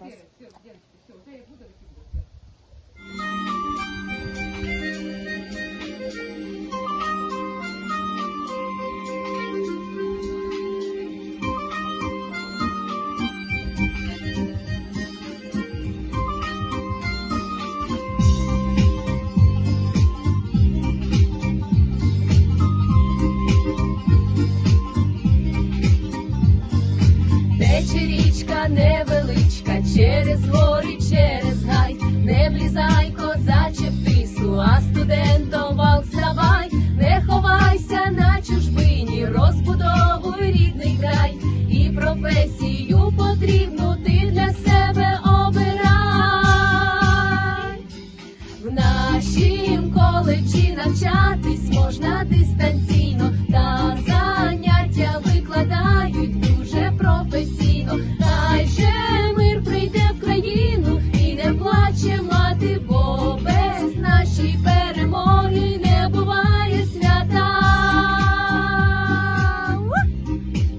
Раз. тече річка невеличка, через гори, через гай, не влізай, козаче в тису, а студентом вал вставай, не ховайся на чужбині, розбудовуй рідний край, і професію потрібну ти для себе обирай. В нашім коледжі навчатись можна дистанційно.